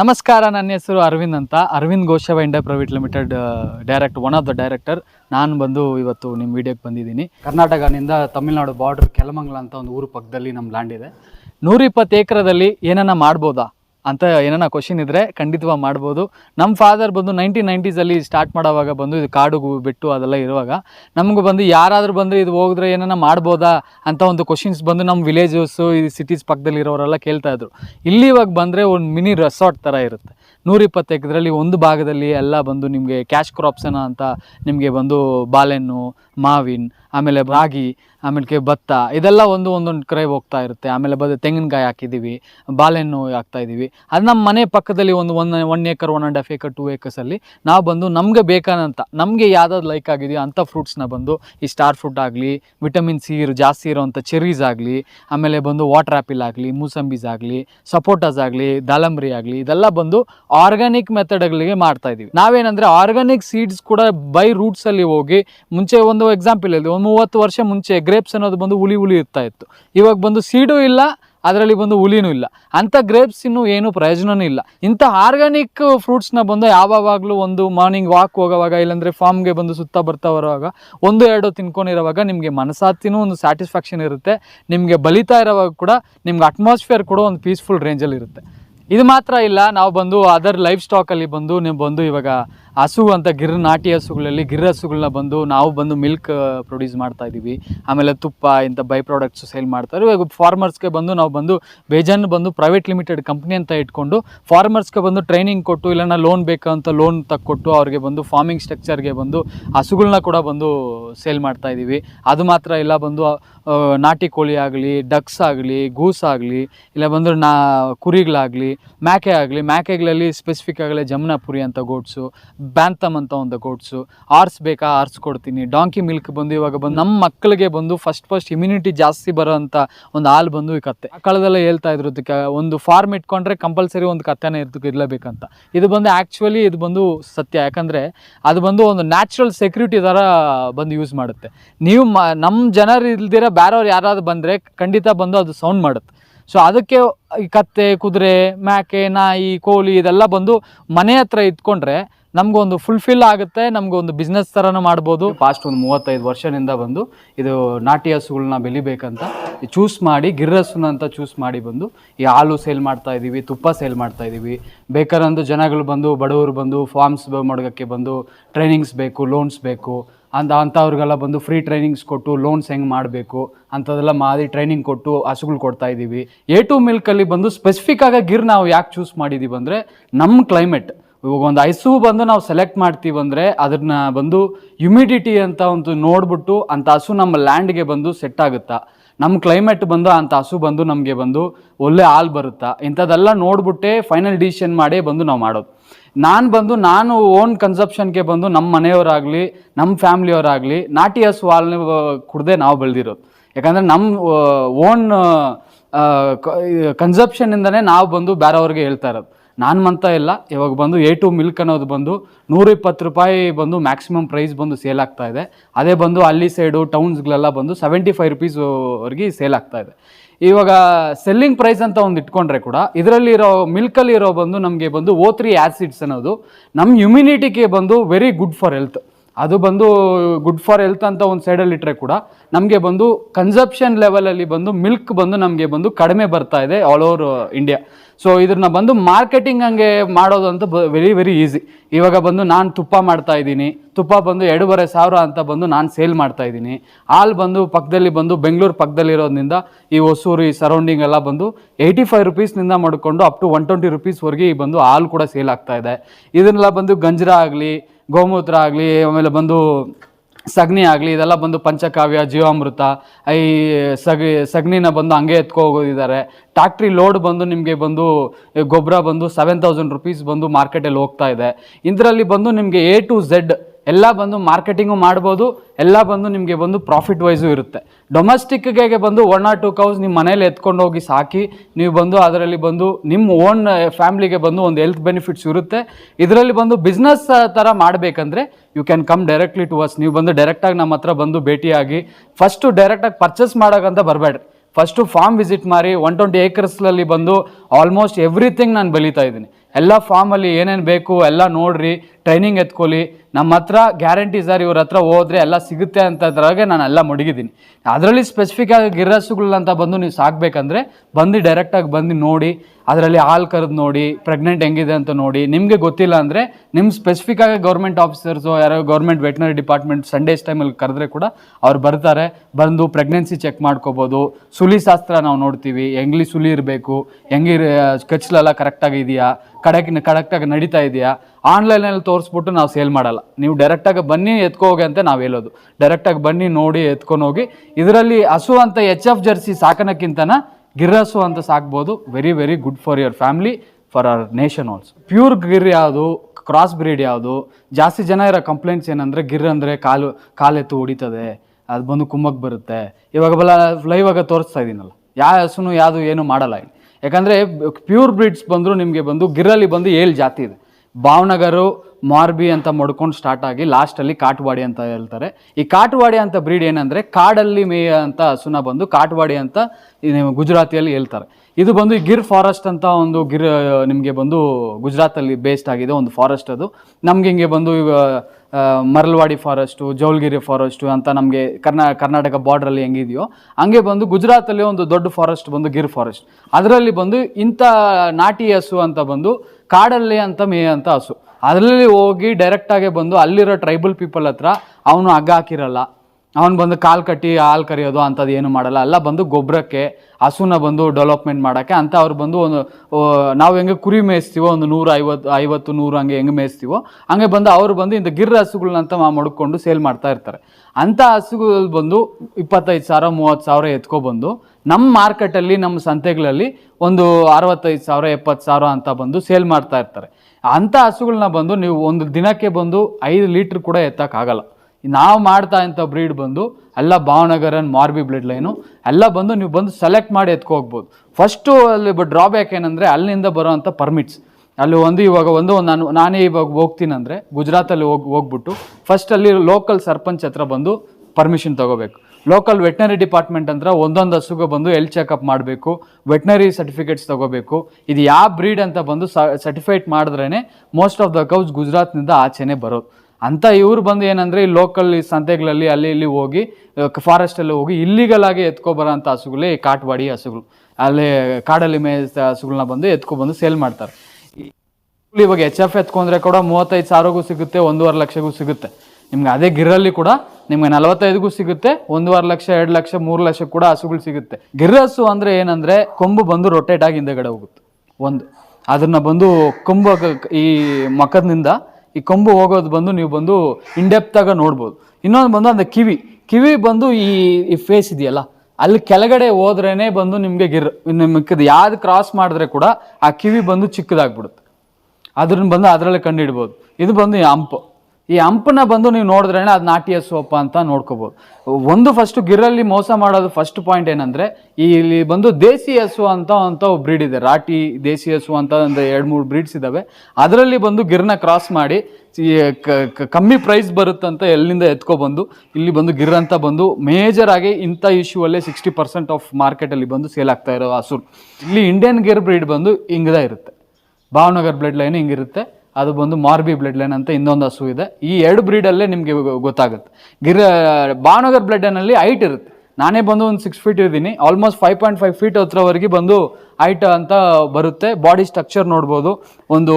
ನಮಸ್ಕಾರ, ನನ್ನ ಹೆಸರು ಅರವಿಂದ್ ಅಂತ. Aravind ಗೋಶವ India private limited direct one of the director ನಾನು ಬಂದು ಇವತ್ತು ನಿಮ್ಮ ವಿಡಿಯೋಕ್ಕೆ ಬಂದಿದ್ದೀನಿ. ಕರ್ನಾಟಕದಿಂದ ತಮಿಳುನಾಡು ಬಾರ್ಡರ್ ಕೆಲಮಂಗ್ಲ ಅಂತ ಒಂದು ಊರು ಪಕ್ಕದಲ್ಲಿ ನಮ್ಮ ಲ್ಯಾಂಡ್ ಇದೆ. ನೂರಿಪ್ಪತ್ತು ಎಕರದಲ್ಲಿ ಏನನ್ನ ಮಾಡ್ಬೋದಾ? ಅಂತ ಏನಾರ ಕ್ವಶನ್ ಇದ್ದರೆ ಖಂಡಿತವಾಗಿ ಮಾಡ್ಬೋದು. ನಮ್ಮ ಫಾದರ್ ಬಂದು ನೈನ್ಟೀನ್ ನೈಂಟೀಸಲ್ಲಿ ಸ್ಟಾರ್ಟ್ ಮಾಡೋವಾಗ ಬಂದು ಇದು ಕಾಡು ಬಿಟ್ಟು ಅದೆಲ್ಲ ಇರುವಾಗ ನಮಗೂ ಬಂದು ಯಾರಾದರೂ ಬಂದರೆ ಇದು ಹೋಗಿದ್ರೆ ಏನಾರ ಮಾಡ್ಬೋದಾ ಅಂತ ಒಂದು ಕ್ವಶನ್ಸ್ ಬಂದು ನಮ್ಮ ವಿಲೇಜಸ್ಸು ಈ ಸಿಟೀಸ್ ಪಕ್ಕದಲ್ಲಿ ಇರೋರೆಲ್ಲ ಕೇಳ್ತಾ ಇದ್ರು. ಇಲ್ಲಿ ಇವಾಗ ಬಂದರೆ ಒಂದು ಮಿನಿ ರೆಸಾರ್ಟ್ ಥರ ಇರುತ್ತೆ. ನೂರಿಪ್ಪತ್ತು ಎಕರೆದಲ್ಲಿ ಒಂದು ಭಾಗದಲ್ಲಿ ಎಲ್ಲ ಬಂದು ನಿಮಗೆ ಕ್ಯಾಶ್ ಕ್ರಾಪ್ಸನ ಅಂತ ನಿಮಗೆ ಬಂದು ಬಾಳೆಹಣ್ಣು, ಮಾವಿನ, ಆಮೇಲೆ ರಾಗಿ ಆಮೇಲೆ ಭತ್ತ, ಇದೆಲ್ಲ ಒಂದು ಒಂದೊಂದು ಕ್ರೈ ಹೋಗ್ತಾ ಇರುತ್ತೆ. ಆಮೇಲೆ ಬದ ತೆಂಗಿನಕಾಯಿ ಹಾಕಿದ್ದೀವಿ ಬಾಳೆಹಣ್ಣು ಹಾಕ್ತಾ ಇದ್ದೀವಿ ಅದು ನಮ್ಮ ಮನೆ ಪಕ್ಕದಲ್ಲಿ ಒಂದು one one acre one and half acre two ಏಕರ್ಸಲ್ಲಿ ನಾವು ಬಂದು ನಮಗೆ ಬೇಕಾದಂಥ ನಮಗೆ ಯಾವ್ದಾದ್ರು ಲೈಕ್ ಆಗಿದೆಯೋ ಅಂಥ ಫ್ರೂಟ್ಸ್ನ ಬಂದು, ಈ ಸ್ಟಾರ್ ಫ್ರೂಟ್ ಆಗಲಿ ವಿಟಮಿನ್ ಸಿ ಇರೋ, ಜಾಸ್ತಿ ಇರೋವಂಥ ಚೆರೀಸ್ ಆಗಲಿ, ಆಮೇಲೆ ಬಂದು ವಾಟರ್ ಆ್ಯಪಿಲ್ ಆಗಲಿ, ಮೂಸಂಬೀಸ್ ಆಗಲಿ, ಸಪೋಟಾಸ್ ಆಗಲಿ ದಾಳಂಬ್ರಿ ಆಗಲಿ, ಇದೆಲ್ಲ ಬಂದು ಆರ್ಗ್ಯಾನಿಕ್ ಮೆಥಡ್ಗಳಿಗೆ ಮಾಡ್ತಾ ಇದ್ದೀವಿ ನಾವೇನಂದರೆ ಆರ್ಗ್ಯಾನಿಕ್ ಸೀಡ್ಸ್ ಕೂಡ ಬೈ ರೂಟ್ಸಲ್ಲಿ ಹೋಗಿ, ಮುಂಚೆ ಒಂದು ಎಕ್ಸಾಂಪಲ್ ಇದೆ ಒಂದು ಮೂವತ್ತು ವರ್ಷ ಮುಂಚೆ ಗ್ರೇಪ್ಸ್ ಅನ್ನೋದು ಬಂದು ಹುಳಿ ಹುಳಿ ಇರ್ತಾ ಇತ್ತು. ಇವಾಗ ಬಂದು ಸೀಡು ಇಲ್ಲ, ಅದರಲ್ಲಿ ಬಂದು ಹುಲಿನೂ ಇಲ್ಲ. ಅಂಥ ಗ್ರೇಪ್ಸ್ ಇನ್ನೂ ಏನು ಪ್ರಯೋಜನವೂ ಇಲ್ಲ. ಇಂಥ ಆರ್ಗ್ಯಾನಿಕ್ ಫ್ರೂಟ್ಸ್ನ ಬಂದು ಯಾವಾಗಲೂ ಒಂದು ಮಾರ್ನಿಂಗ್ ವಾಕ್ ಹೋಗೋವಾಗ, ಇಲ್ಲಾಂದರೆ ಫಾರ್ಮ್ಗೆ ಬಂದು ಸುತ್ತ ಬರ್ತಾ ಬರುವಾಗ, ಒಂದು, ಎರಡು ತಿನ್ಕೊಂಡಿರೋವಾಗ ನಿಮಗೆ ಮನಸಾತಿನೂ ಒಂದು ಸ್ಯಾಟಿಸ್ಫ್ಯಾಕ್ಷನ್ ಇರುತ್ತೆ. ನಿಮಗೆ ಬಲಿತಾ ಇರೋವಾಗ ಕೂಡ ನಿಮ್ಗೆ ಅಟ್ಮಾಸ್ಫಿಯರ್ ಕೂಡ ಒಂದು ಪೀಸ್ಫುಲ್ ರೇಂಜಲ್ಲಿ ಇರುತ್ತೆ. ಇದು ಮಾತ್ರ ಇಲ್ಲ, ನಾವು ಬಂದು ಅದರ್ ಲೈಫ್ ಸ್ಟಾಕಲ್ಲಿ ಬಂದು, ನೀವು ಬಂದು ಇವಾಗ ಹಸು ಅಂತ ಗಿರ್, ನಾಟಿ ಹಸುಗಳಲ್ಲಿ ಗಿರ್ ಹಸುಗಳನ್ನ ಬಂದು ನಾವು ಬಂದು ಮಿಲ್ಕ್ ಪ್ರೊಡ್ಯೂಸ್ ಮಾಡ್ತಾ ಇದ್ದೀವಿ. ಆಮೇಲೆ ತುಪ್ಪ, ಇಂಥ ಬೈ ಪ್ರಾಡಕ್ಟ್ಸ್ ಸೇಲ್ ಮಾಡ್ತಾರೆ. ಇವಾಗ ಫಾರ್ಮರ್ಸ್ಗೆ ಬಂದು ನಾವು ಬಂದು ಬೇಜಾನ್ ಬಂದು ಪ್ರೈವೇಟ್ ಲಿಮಿಟೆಡ್ ಕಂಪ್ನಿ ಅಂತ ಇಟ್ಕೊಂಡು ಫಾರ್ಮರ್ಸ್ಗೆ ಬಂದು ಟ್ರೈನಿಂಗ್ ಕೊಟ್ಟು ಇಲ್ಲನ ಲೋನ್ ಬೇಕಂತ ಲೋನ್ ತಕ್ಕೊಟ್ಟು ಅವ್ರಿಗೆ ಬಂದು ಫಾರ್ಮಿಂಗ್ ಸ್ಟ್ರಕ್ಚರ್ಗೆ ಬಂದು ಹಸುಗಳನ್ನ ಕೂಡ ಬಂದು ಸೇಲ್ ಮಾಡ್ತಾ ಇದ್ದೀವಿ. ಅದು ಮಾತ್ರ ಇಲ್ಲ, ಬಂದು ನಾಟಿ ಕೋಳಿ ಆಗಲಿ ಡಕ್ಸ್ ಆಗಲಿ, ಗೂಸ್ ಆಗಲಿ, ಇಲ್ಲ ಬಂದು ನಾ, ಕುರಿಗಳಾಗಲಿ ಮೇಕೆ ಆಗಲಿ ಮೇಕೆಗಳಲ್ಲಿ ಸ್ಪೆಸಿಫಿಕ್ ಆಗಲಿ ಜಮುನಾಪುರಿ ಅಂತ ಗೋಡ್ಸು ಬ್ಯಾಂತಮ್ ಅಂತ ಒಂದು ಗೋಟ್ಸು ಆರ್ಸ್ ಬೇಕಾ? ಆರ್ಸ್ ಕೊಡ್ತೀನಿ. ಡಾಂಕಿ ಮಿಲ್ಕ್ ಬಂದು ಇವಾಗ ಬಂದು ನಮ್ಮ ಮಕ್ಕಳಿಗೆ ಬಂದು ಫಸ್ಟ್ ಫಸ್ಟ್ ಇಮ್ಯುನಿಟಿ ಜಾಸ್ತಿ ಬರೋ ಅಂತ ಒಂದು ಹಾಲು ಬಂದು ಈ ಕತ್ತೆ. ಕಳೆದೆಲ್ಲ ಹೇಳ್ತಾ ಇದ್ರು ಅದಕ್ಕೆ ಒಂದು ಫಾರ್ಮ್ ಇಟ್ಕೊಂಡ್ರೆ ಕಂಪಲ್ಸರಿ ಒಂದು ಕತ್ತೆನೇ ಇರ್ತು ಇರಲೇಬೇಕಂತ. ಇದು ಬಂದು ಆ್ಯಕ್ಚುಲಿ ಇದು ಬಂದು ಸತ್ಯ. ಯಾಕಂದರೆ ಅದು ಬಂದು ಒಂದು ನ್ಯಾಚುರಲ್ ಸೆಕ್ಯೂರಿಟಿ ಥರ ಬಂದು ಯೂಸ್ ಮಾಡುತ್ತೆ. ನೀವು ಮ ನಮ್ಮ ಜನರು ಇಲ್ದಿರ ಬೇರೆಯವ್ರು ಯಾರಾದ್ರು ಬಂದರೆ ಖಂಡಿತ ಬಂದು ಅದು ಸೌಂಡ್ ಮಾಡುತ್ತೆ. ಸೊ ಅದಕ್ಕೆ ಈ ಕತ್ತೆ, ಕುದುರೆ ಮೇಕೆ ನಾಯಿ, ಕೋಳಿ ಇದೆಲ್ಲ ಬಂದು ಮನೆ ಹತ್ರ ಇಟ್ಕೊಂಡ್ರೆ ನಮಗೊಂದು ಫುಲ್ಫಿಲ್ ಆಗುತ್ತೆ, ನಮ್ಗೆ ಒಂದು ಬಿಸ್ನೆಸ್ ಥರನೂ ಮಾಡ್ಬೋದು. ಪಾಸ್ಟ್ ಒಂದು ಮೂವತ್ತೈದು ವರ್ಷದಿಂದ ಬಂದು ಇದು ನಾಟಿ ಹಸುಗಳನ್ನ ಬೆಳಿಬೇಕಂತ ಚೂಸ್ ಮಾಡಿ ಗಿರ್ರಸುನ ಅಂತ ಚೂಸ್ ಮಾಡಿ ಬಂದು ಈ ಹಾಲು ಸೇಲ್ ಮಾಡ್ತಾ ಇದ್ದೀವಿ ತುಪ್ಪ ಸೇಲ್ ಮಾಡ್ತಾ ಇದ್ದೀವಿ ಬೇಕಾರಂದು ಜನಗಳು ಬಂದು, ಬಡವರು ಬಂದು ಫಾರ್ಮ್ಸ್ ಮಾಡೋಕ್ಕೆ ಬಂದು ಟ್ರೈನಿಂಗ್ಸ್ ಬೇಕು ಲೋನ್ಸ್ ಬೇಕು. ಅಂತ ಅಂಥವ್ರಿಗೆಲ್ಲ ಬಂದು ಫ್ರೀ ಟ್ರೈನಿಂಗ್ಸ್ ಕೊಟ್ಟು ಲೋನ್ಸ್ ಹೆಂಗೆ ಮಾಡಬೇಕು ಅಂಥದ್ದೆಲ್ಲ ಮಾಡಿ ಟ್ರೈನಿಂಗ್ ಕೊಟ್ಟು ಹಸುಗಳು ಕೊಡ್ತಾ ಇದ್ದೀವಿ ಎ ಟು ಮಿಲ್ಕಲ್ಲಿ ಬಂದು ಸ್ಪೆಸಿಫಿಕ್ ಆಗಿ ಗಿರ್ ನಾವು ಯಾಕೆ ಚೂಸ್ ಮಾಡಿದ್ದೀವಿ ಅಂದರೆ ನಮ್ಮ ಕ್ಲೈಮೇಟ್ ಇವಾಗ ಒಂದು ಐಸು ಬಂದು ನಾವು ಸೆಲೆಕ್ಟ್ ಮಾಡ್ತೀವಿ ಅಂದರೆ ಅದನ್ನ ಬಂದು ಹ್ಯುಮಿಡಿಟಿ ಅಂತ ಒಂದು ನೋಡ್ಬಿಟ್ಟು ಅಂಥ ಹಸು ನಮ್ಮ ಲ್ಯಾಂಡ್ಗೆ ಬಂದು ಸೆಟ್ ಆಗುತ್ತಾ. ನಮ್ಮ ಕ್ಲೈಮೇಟ್ ಬಂದು ಅಂಥ ಹಸು ಬಂದು ನಮಗೆ ಬಂದು ಒಳ್ಳೆ ಹಾಲು ಬರುತ್ತಾ. ಇಂಥದ್ದೆಲ್ಲ ನೋಡ್ಬಿಟ್ಟೆ ಫೈನಲ್ ಡಿಸಿಷನ್ ಮಾಡೇ ಬಂದು ನಾವು ಮಾಡೋದು. ನಾನು ಬಂದು, ನಾನು ಓನ್ ಕನ್ಸಪ್ಷನ್ಗೆ ಬಂದು ನಮ್ಮ ಮನೆಯವರಾಗಲಿ ನಮ್ಮ ಫ್ಯಾಮ್ಲಿಯವರಾಗಲಿ, ನಾಟಿ ಹಸು ಹಾಲನ್ನ ಕುಡ್ದೆ ನಾವು ಬೆಳೆದಿರೋದು. ಯಾಕಂದರೆ ನಮ್ಮ ಓನ್ ಕನ್ಸಪ್ಷನಿಂದನೇ ನಾವು ಬಂದು ಬೇರೆಯವ್ರಿಗೆ ಹೇಳ್ತಾ ಇರೋದು. ನಾನು ಮಂತ ಇಲ್ಲ, ಇವಾಗ ಬಂದು ಎ ಟು ಮಿಲ್ಕ್ ಅನ್ನೋದು ಬಂದು ನೂರಿಪ್ಪತ್ತು ರೂಪಾಯಿ ಬಂದು ಮ್ಯಾಕ್ಸಿಮಮ್ ಪ್ರೈಸ್ ಬಂದು ಸೇಲ್ ಆಗ್ತಾ ಇದೆ. ಅದೇ ಬಂದು ಅಲ್ಲಿ ಸೈಡು ಟೌನ್ಸ್ಗಳೆಲ್ಲ ಬಂದು ಸೆವೆಂಟಿ ಫೈವ್ ರುಪೀಸ್ವರೆಗೆ ಸೇಲ್ ಆಗ್ತಾ ಇದೆ. ಇವಾಗ ಸೆಲ್ಲಿಂಗ್ ಪ್ರೈಸ್ ಅಂತ ಒಂದು ಇಟ್ಕೊಂಡ್ರೆ ಕೂಡ ಇದರಲ್ಲಿರೋ ಇರೋ ಬಂದು ನಮಗೆ ಬಂದು ಓ ತ್ರೀ ಆ್ಯಸಿಡ್ಸ್ ಅನ್ನೋದು ನಮ್ಮ ಇಮ್ಯುನಿಟಿಗೆ ಬಂದು ವೆರಿ ಗುಡ್ ಫಾರ್ ಹೆಲ್ತ್ ಅದು ಬಂದು ಗುಡ್ ಫಾರ್ ಹೆಲ್ತ್ ಅಂತ ಒಂದು ಸೈಡಲ್ಲಿ ಇಟ್ಟರೆ ಕೂಡ ನಮಗೆ ಬಂದು ಕನ್ಸಪ್ಷನ್ ಲೆವೆಲಲ್ಲಿ ಬಂದು ಮಿಲ್ಕ್ ಬಂದು ನಮಗೆ ಬಂದು ಕಡಿಮೆ ಬರ್ತಾ ಇದೆ ಆಲ್ ಓವರ್ ಇಂಡಿಯಾ ಸೊ ಇದನ್ನ ಬಂದು ಮಾರ್ಕೆಟಿಂಗ್ ಹಂಗೆ ಮಾಡೋದು ಅಂತ ವೆರಿ ವೆರಿ ಈಸಿ ಇವಾಗ ಬಂದು ನಾನು ತುಪ್ಪ ಮಾಡ್ತಾ ಇದ್ದೀನಿ, ತುಪ್ಪ ಬಂದು ಎರಡೂವರೆ ಸಾವಿರ ಅಂತ ಬಂದು ನಾನು ಸೇಲ್ ಮಾಡ್ತಾ ಇದ್ದೀನಿ. ಹಾಲು ಬಂದು ಪಕ್ಕದಲ್ಲಿ ಬಂದು ಬೆಂಗಳೂರು ಪಕ್ಕದಲ್ಲಿರೋದ್ರಿಂದ ಈ ಹೊಸೂರು, ಈ ಸರೌಂಡಿಂಗ್ ಎಲ್ಲ ಬಂದು ಏಯ್ಟಿ ಫೈವ್ ರುಪೀಸ್ನಿಂದ ಮಾಡಿಕೊಂಡು ಅಪ್ ಟು ಒನ್ ಟ್ವೆಂಟಿ ರುಪೀಸ್ವರೆಗೆ ಈ ಬಂದು ಹಾಲು ಕೂಡ ಸೇಲ್ ಆಗ್ತಾ ಇದೆ. ಇದನ್ನೆಲ್ಲ ಬಂದು ಗಂಜರ ಆಗಲಿ ಗೋಮೂತ್ರ ಆಗಲಿ, ಆಮೇಲೆ ಬಂದು ಸಗಣಿ ಆಗಲಿ, ಇದೆಲ್ಲ ಬಂದು ಪಂಚಕಾವ್ಯ, ಜೀವಾಮೃತ, ಈ ಸಗಿ ಸಗಣಿನ ಬಂದು ಹಂಗೆ ಎತ್ಕೊ ಹೋಗೋದಿದ್ದಾರೆ ಟ್ಯಾಕ್ಟ್ರಿ ಲೋಡ್ ಬಂದು ನಿಮಗೆ ಬಂದು, ಗೊಬ್ಬರ ಬಂದು ಸೆವೆನ್ ತೌಸಂಡ್ ರುಪೀಸ್ ಬಂದು ಮಾರ್ಕೆಟಲ್ಲಿ ಹೋಗ್ತಾ ಇದೆ. ಇದರಲ್ಲಿ ಬಂದು ನಿಮಗೆ ಎ ಟು ಝೆಡ್ ಎಲ್ಲ ಬಂದು ಮಾರ್ಕೆಟಿಂಗು ಮಾಡ್ಬೋದು, ಎಲ್ಲ ಬಂದು ನಿಮಗೆ ಬಂದು ಪ್ರಾಫಿಟ್ ವೈಸು ಇರುತ್ತೆ. ಡೊಮೆಸ್ಟಿಕ್ಗೆ ಬಂದು ಒನ್ ಆರ್ ಟು ಕೌಸ್ ನಿಮ್ಮ ಮನೇಲಿ ಎತ್ಕೊಂಡು ಹೋಗಿ ಸಾಕಿ, ನೀವು ಬಂದು ಅದರಲ್ಲಿ ಬಂದು ನಿಮ್ಮ ಓನ್ ಫ್ಯಾಮ್ಲಿಗೆ ಬಂದು ಒಂದು ಹೆಲ್ತ್ ಬೆನಿಫಿಟ್ಸ್ ಇರುತ್ತೆ. ಇದರಲ್ಲಿ ಬಂದು ಬಿಸ್ನೆಸ್ ಥರ ಮಾಡಬೇಕಂದ್ರೆ you can come directly to us ನೀವು ಬಂದು ಡೈರೆಕ್ಟಾಗಿ ನಮ್ಮ ಹತ್ರ ಬಂದು ಭೇಟಿಯಾಗಿ ಫಸ್ಟು ಡೈರೆಕ್ಟಾಗಿ ಪರ್ಚೇಸ್ ಮಾಡೋಕ್ಕಂತ ಬರಬೇಡ್ರಿ. ಫಸ್ಟು ಫಾರ್ಮ್ ವಿಸಿಟ್ ಮಾಡಿ ಒನ್ ಟ್ವೆಂಟಿ ಏಕರ್ಸ್ನಲ್ಲಿ ಬಂದು ಆಲ್ಮೋಸ್ಟ್ ಎವ್ರಿಥಿಂಗ್ ನಾನು ಬೆಳೀತಾ ಇದ್ದೀನಿ. ಎಲ್ಲ ಫಾರ್ಮಲ್ಲಿ ಏನೇನು ಬೇಕು ಎಲ್ಲ ನೋಡ್ರಿ ಟ್ರೈನಿಂಗ್ ಎತ್ಕೊಳ್ಳಿ. ನಮ್ಮ ಹತ್ರ ಗ್ಯಾರಂಟಿ ಸರ್ ಇವ್ರ ಹತ್ರ ಹೋದ್ರೆ ಎಲ್ಲ ಸಿಗುತ್ತೆ ಅಂತದ್ರಾಗೆ ನಾನು ಎಲ್ಲ ಮುಡುಗಿದ್ದೀನಿ. ಅದರಲ್ಲಿ ಸ್ಪೆಸಿಫಿಕ್ ಆಗಿ ಗಿರಸುಗಳಂತ ಬಂದು ನೀವು ಸಾಕ್ಬೇಕಂದ್ರೆ ಬಂದು ಡೈರೆಕ್ಟಾಗಿ ಬಂದು ನೋಡಿ, ಅದರಲ್ಲಿ ಹಾಲು ಕರೆದು ನೋಡಿ ಪ್ರೆಗ್ನೆಂಟ್ ಹೆಂಗಿದೆ ಅಂತ ನೋಡಿ, ನಿಮಗೆ ಗೊತ್ತಿಲ್ಲ ಅಂದರೆ ನಿಮ್ಮ ಸ್ಪೆಸಿಫಿಕ್ ಆಗಿ ಗೌರ್ಮೆಂಟ್ ಆಫೀಸರ್ಸು ಯಾರೋ ಗೌರ್ಮೆಂಟ್ ವೆಟನರಿ ಡಿಪಾರ್ಟ್ಮೆಂಟ್ ಸಂಡೇಸ್ ಟೈಮಲ್ಲಿ ಕರೆದ್ರೆ ಕೂಡ ಅವ್ರು ಬರ್ತಾರೆ, ಬಂದು ಪ್ರೆಗ್ನೆನ್ಸಿ ಚೆಕ್ ಮಾಡ್ಕೋಬೋದು. ಸುಲಿ ಶಾಸ್ತ್ರ ನಾವು ನೋಡ್ತೀವಿ, ಹೆಂಗ್ಲಿ ಸುಲಿ ಇರಬೇಕು, ಹೆಂಗಿರ ಕಚ್ಚಲೆಲ್ಲ ಕರೆಕ್ಟಾಗಿ ಇದೆಯಾ ಕಡಕಿನ ಕರೆಕ್ಟಾಗಿ ನಡೀತಾ ಇದೆಯಾ ಆನ್ಲೈನಲ್ಲಿ ತೋರಿಸ್ಬಿಟ್ಟು ನಾವು ಸೇಲ್ ಮಾಡಲ್ಲ. ನೀವು ಡೈರೆಕ್ಟಾಗಿ ಬನ್ನಿ ಎತ್ಕೊ ಹೋಗಿ ಅಂತ ನಾವು ಹೇಳೋದು. ಡೈರೆಕ್ಟಾಗಿ ಬನ್ನಿ ನೋಡಿ ಎತ್ಕೊಂಡು ಹೋಗಿ. ಇದರಲ್ಲಿ ಹಸು ಅಂತ ಎಚ್ ಎಫ್ ಜರ್ಸಿ ಸಾಕನಕ್ಕಿಂತನ ಗಿರ್ರಸು ಅಂತ ಸಾಕ್ಬೋದು. Very very good for your family for our nation also pure Gir ಯಾವುದು? ಕ್ರಾಸ್ ಬ್ರೀಡ್ ಯಾವುದು? ಜಾಸ್ತಿ ಜನ ಇರೋ ಕಂಪ್ಲೇಂಟ್ಸ್ ಏನಂದರೆ ಗಿರ್ ಅಂದರೆ ಕಾಲು, ಕಾಲೆತ್ತು ಹೊಡಿತದೆ ಅದು ಬಂದು ಕುಮ್ಮಕ್ಕೆ ಬರುತ್ತೆ. ಇವಾಗ ಬಲ್ಲ ಲೈವಾಗ ತೋರಿಸ್ತಾ ಇದ್ದೀನಲ್ಲ ಯಾವ ಹಸುನು ಯಾವುದು ಏನು ಮಾಡಲ್ಲ ಯಾಕಂದರೆ ಪ್ಯೂರ್ ಬ್ರೀಡ್ಸ್ ಬಂದರೂ ನಿಮಗೆ ಬಂದು ಗಿರಲ್ಲಿ ಬಂದು ಏಳು ಜಾತಿ ಇದೆ. ಭಾವನಗರು, ಮಾರ್ಬಿ ಅಂತ ಮಡ್ಕೊಂಡು ಸ್ಟಾರ್ಟ್ ಆಗಿ ಲಾಸ್ಟಲ್ಲಿ ಕಾಟ್ವಾಡಿ ಅಂತ ಹೇಳ್ತಾರೆ. ಈ ಕಾಟ್ವಾಡಿ ಅಂತ ಬ್ರೀಡ್ ಏನಂದರೆ ಕಾಡಲ್ಲಿ ಮೇಯ ಅಂತ ಹಸುನ ಬಂದು ಕಾಟ್ವಾಡಿ ಅಂತ ಗುಜರಾತಿಯಲ್ಲಿ ಹೇಳ್ತಾರೆ. ಇದು ಬಂದು ಗಿರ್ ಫಾರೆಸ್ಟ್ ಅಂತ ಒಂದು ಗಿರ್, ನಿಮಗೆ ಬಂದು ಗುಜರಾತಲ್ಲಿ ಬೇಸ್ಡ್ ಆಗಿದೆ ಒಂದು ಫಾರೆಸ್ಟ್ ಅದು. ನಮ್ಗೆ ಹಿಂಗೆ ಬಂದು ಮರಲ್ವಾಡಿ ಫಾರೆಸ್ಟು ಜೌಲ್ಗಿರಿ ಫಾರೆಸ್ಟು ಅಂತ ನಮಗೆ ಕರ್ನಾ, ಕರ್ನಾಟಕ ಬಾರ್ಡ್ರಲ್ಲಿ ಹೆಂಗಿದೆಯೋ, ಹಂಗೆ ಬಂದು ಗುಜರಾತಲ್ಲಿ ಒಂದು ದೊಡ್ಡ ಫಾರೆಸ್ಟ್ ಬಂದು ಗಿರ್ ಫಾರೆಸ್ಟ್ ಅದರಲ್ಲಿ ಬಂದು ಇಂಥ ನಾಟಿ ಹಸು ಅಂತ ಬಂದು ಕಾಡಲ್ಲಿ ಅಂತ ಮೇಯಂಥ ಹಸು. ಅದರಲ್ಲಿ ಹೋಗಿ ಡೈರೆಕ್ಟಾಗೆ ಬಂದು ಅಲ್ಲಿರೋ ಟ್ರೈಬಲ್ ಪೀಪಲ್ ಹತ್ರ ಅವನು ಹಗ್ಗ ಹಾಕಿರಲ್ಲ. ಅವನು ಬಂದು ಕಾಲು ಕಟ್ಟಿ ಹಾಲು ಕರಿಯೋದು ಅಂಥದ್ದು ಏನು ಮಾಡಲ್ಲ. ಎಲ್ಲ ಬಂದು ಗೊಬ್ಬರಕ್ಕೆ ಹಸುನ ಬಂದು ಡೆವಲಪ್ಮೆಂಟ್ ಮಾಡೋಕ್ಕೆ ಅಂತ ಅವ್ರು ಬಂದು ಒಂದು ನಾವು ಹೆಂಗೆ ಕುರಿ ಮೇಯಿಸ್ತೀವೋ ಒಂದು ನೂರ ಐವತ್ತು ಐವತ್ತು, ನೂರು ಹಂಗೆ ಹೆಂಗೆ ಮೇಯಿಸ್ತೀವೋ, ಹಂಗೆ ಬಂದು ಅವ್ರು ಬಂದು ಇಂಥ ಗಿರ್ ಹಸುಗಳನ್ನಂತ ಮಡ್ಕೊಂಡು ಸೇಲ್ ಮಾಡ್ತಾ ಇರ್ತಾರೆ. ಅಂಥ ಹಸುಗಳು ಬಂದು ಇಪ್ಪತ್ತೈದು ಸಾವಿರ, ಮೂವತ್ತು ಸಾವಿರ ಎತ್ಕೊಬಂದು ನಮ್ಮ ಮಾರ್ಕೆಟಲ್ಲಿ ನಮ್ಮ ಸಂತೆಗಳಲ್ಲಿ ಒಂದು ಅರವತ್ತೈದು ಸಾವಿರ, ಎಪ್ಪತ್ತು ಸಾವಿರ ಅಂತ ಬಂದು ಸೇಲ್ ಮಾಡ್ತಾ ಇರ್ತಾರೆ. ಅಂಥ ಹಸುಗಳನ್ನ ಬಂದು ನೀವು ಒಂದು ದಿನಕ್ಕೆ ಬಂದು ಐದು ಲೀಟ್ರ್ ಕೂಡ ಎತ್ತಕ್ಕಾಗಲ್ಲ. ನಾವು ಮಾಡ್ತಾ ಇಂಥ ಬ್ರೀಡ್ ಬಂದು ಎಲ್ಲ ಭಾವನಗರನ್ ಮಾರ್ಬಿ ಬ್ಲಡ್ ಲೈನು ಎಲ್ಲ ಬಂದು ನೀವು ಬಂದು ಸೆಲೆಕ್ಟ್ ಮಾಡಿ ಎತ್ಕೊ ಹೋಗ್ಬೋದು ಫಸ್ಟು ಅಲ್ಲಿ ಡ್ರಾಬ್ಯಾಕ್ ಏನಂದರೆ ಅಲ್ಲಿಂದ ಬರೋವಂಥ ಪರ್ಮಿಟ್ಸ್ ಅಲ್ಲಿ ಒಂದು ಇವಾಗ ಒಂದು ನಾನು, ನಾನೇ ಇವಾಗ ಹೋಗ್ತೀನಂದರೆ ಗುಜರಾತಲ್ಲಿ ಹೋಗಿ, ಹೋಗ್ಬಿಟ್ಟು ಫಸ್ಟ್ ಅಲ್ಲಿ ಲೋಕಲ್ ಸರ್ಪಂಚ್ ಹತ್ರ ಬಂದು ಪರ್ಮಿಷನ್ ತಗೋಬೇಕು. ಲೋಕಲ್ ವೆಟ್ನರಿ ಡಿಪಾರ್ಟ್ಮೆಂಟ್ ಅಂತ ಒಂದೊಂದು ಹಸುಗೆ ಬಂದು ಎಲ್ ಚೆಕಪ್ ಮಾಡಬೇಕು ವೆಟ್ನರಿ ಸರ್ಟಿಫಿಕೇಟ್ಸ್ ತಗೋಬೇಕು. ಇದು ಯಾವ ಬ್ರೀಡ್ ಅಂತ ಬಂದು ಸರ್ಟಿಫೈಡ್ ಮಾಡಿದ್ರೇ ಮೋಸ್ಟ್ ಆಫ್ ದ ಕೌಸ್ ಗುಜರಾತ್ನಿಂದ ಆಚೆನೆ ಬರೋದು. ಅಂತ ಇವ್ರು ಬಂದು ಏನಂದರೆ ಈ ಲೋಕಲ್ ಈ ಸಂತೆಗಳಲ್ಲಿ, ಅಲ್ಲಿ ಇಲ್ಲಿ ಹೋಗಿ ಫಾರೆಸ್ಟಲ್ಲಿ ಹೋಗಿ ಇಲ್ಲಿಗಲ್ ಆಗಿ ಎತ್ಕೊಬರೋ ಅಂಥ ಹಸುಗಳೇ ಈ ಕಾಟ್ವಾಡಿ ಹಸುಗಳು. ಅಲ್ಲಿ ಕಾಡಲ್ಲಿ ಮೇಯಿಸಿದ ಹಸುಗಳನ್ನ ಬಂದು ಎತ್ಕೊಬಂದು ಸೇಲ್ ಮಾಡ್ತಾರೆ. ಇವಾಗ ಎಚ್ ಎಫ್ ಎತ್ಕೊಂಡ್ರೆ ಕೂಡ ಮೂವತ್ತೈದು ಸಾವಿರಗೂ ಸಿಗುತ್ತೆ, ಒಂದೂವರೆ ಲಕ್ಷಗೂ ಸಿಗುತ್ತೆ. ನಿಮ್ಗೆ ಅದೇ ಗಿರ್ರಲ್ಲಿ ಕೂಡ ನಿಮ್ಗೆ ನಲವತ್ತೈದಕ್ಕೂ ಸಿಗುತ್ತೆ, ಒಂದೂವರೆ ಲಕ್ಷ, ಎರಡು ಲಕ್ಷ, ಮೂರು ಲಕ್ಷ ಕೂಡ ಹಸುಗಳು ಸಿಗುತ್ತೆ. ಗಿರ್ರಸು ಅಂದರೆ ಏನಂದರೆ ಕೊಂಬು ಬಂದು ರೊಟೇಟ್ ಆಗಿ ಹಿಂದೆಗಡೆ ಹೋಗುತ್ತೆ. ಒಂದು. ಅದನ್ನು ಬಂದು ಕೊಂಬು ಈ ಮಕದಿಂದ ಈ ಕೊಂಬು ಹೋಗೋದು ಬಂದು ನೀವು ಬಂದು ಇಂಡೆಪ್ತಾಗ ನೋಡ್ಬೋದು. ಇನ್ನೊಂದು ಬಂದು ಅಂದರೆ ಕಿವಿ. ಕಿವಿ ಬಂದು ಈ ಈ ಫೇಸ್ ಇದೆಯಲ್ಲ, ಅಲ್ಲಿ ಕೆಳಗಡೆ ಹೋದ್ರೇ ಬಂದು ನಿಮಗೆ ಗಿರ್, ನಿಮಗೆ ಯಾವ್ದು ಕ್ರಾಸ್ ಮಾಡಿದ್ರೆ ಕೂಡ ಆ ಕಿವಿ ಬಂದು ಚಿಕ್ಕದಾಗ್ಬಿಡುತ್ತೆ. ಅದ್ರನ್ನ ಬಂದು ಅದರಲ್ಲೇ ಕಂಡು ಹಿಡ್ಬೋದು. ಇದು ಬಂದು ಹಂಪು. ಈ ಹಂಪನ್ನ ಬಂದು ನೀವು ನೋಡಿದ್ರೆ ಅದು ನಾಟಿಯ ಸೋಪ ಅಂತ ನೋಡ್ಕೋಬೋದು. ಒಂದು ಫಸ್ಟ್ ಗಿರಲ್ಲಿ ಮೋಸ ಮಾಡೋದು ಫಸ್ಟ್ ಪಾಯಿಂಟ್ ಏನಂದರೆ ಇಲ್ಲಿ ಬಂದು ದೇಸಿ ಹಸು ಅಂತ ಅಂತ ಬ್ರೀಡ್ ಇದೆ. ರಾಟಿ, ದೇಸಿ ಹಸು ಅಂತ ಒಂದು ಎರಡು ಮೂರು ಬ್ರೀಡ್ಸ್ ಇದ್ದಾವೆ ಅದರಲ್ಲಿ ಬಂದು ಗಿರ್ನ ಕ್ರಾಸ್ ಮಾಡಿ ಕಮ್ಮಿ ಪ್ರೈಸ್ ಬರುತ್ತಂತ ಎಲ್ಲಿಂದ ಎತ್ಕೊಬಂದು, ಇಲ್ಲಿ ಬಂದು ಗಿರ್ ಅಂತ ಬಂದು ಮೇಜರ್ ಆಗಿ ಇಂಥ ಇಶ್ಯೂ ಅಲ್ಲೇ ಸಿಕ್ಸ್ಟಿ ಪರ್ಸೆಂಟ್ ಆಫ್ ಮಾರ್ಕೆಟಲ್ಲಿ ಬಂದು ಸೇಲ್ ಆಗ್ತಾ ಇರೋ ಹಸು. ಇಲ್ಲಿ ಇಂಡಿಯನ್ ಗಿರ್ ಬ್ರೀಡ್ ಬಂದು ಹಿಂಗದ ಇರುತ್ತೆ. ಭಾವನಗರ್ ಬ್ಲಡ್ ಲೈನ್ ಹಿಂಗಿರುತ್ತೆ. ಅದು ಬಂದು ಮಾರ್ಬಿ ಬ್ಲಡ್ ಲೈನ್ ಅಂತ ಇನ್ನೊಂದು ಹಸು ಇದೆ. ಈ ಎರಡು ಬ್ರೀಡಲ್ಲೇ ನಿಮಗೆ ಗೊತ್ತಾಗುತ್ತೆ. ಗಿರ ಭಾವನಗರ್ ಬ್ಲಡ್ ಲೈನಲ್ಲಿ ಹೈಟ್ ಇರುತ್ತೆ. ನಾನೇ ಬಂದು ಒಂದು ಸಿಕ್ಸ್ ಫೀಟ್ ಇದ್ದೀನಿ. Almost five point five feet ಹತ್ರವರೆಗೆ ಬಂದು ಹೈಟ್ ಅಂತ ಬರುತ್ತೆ. ಬಾಡಿ ಸ್ಟ್ರಕ್ಚರ್ ನೋಡ್ಬೋದು. ಒಂದು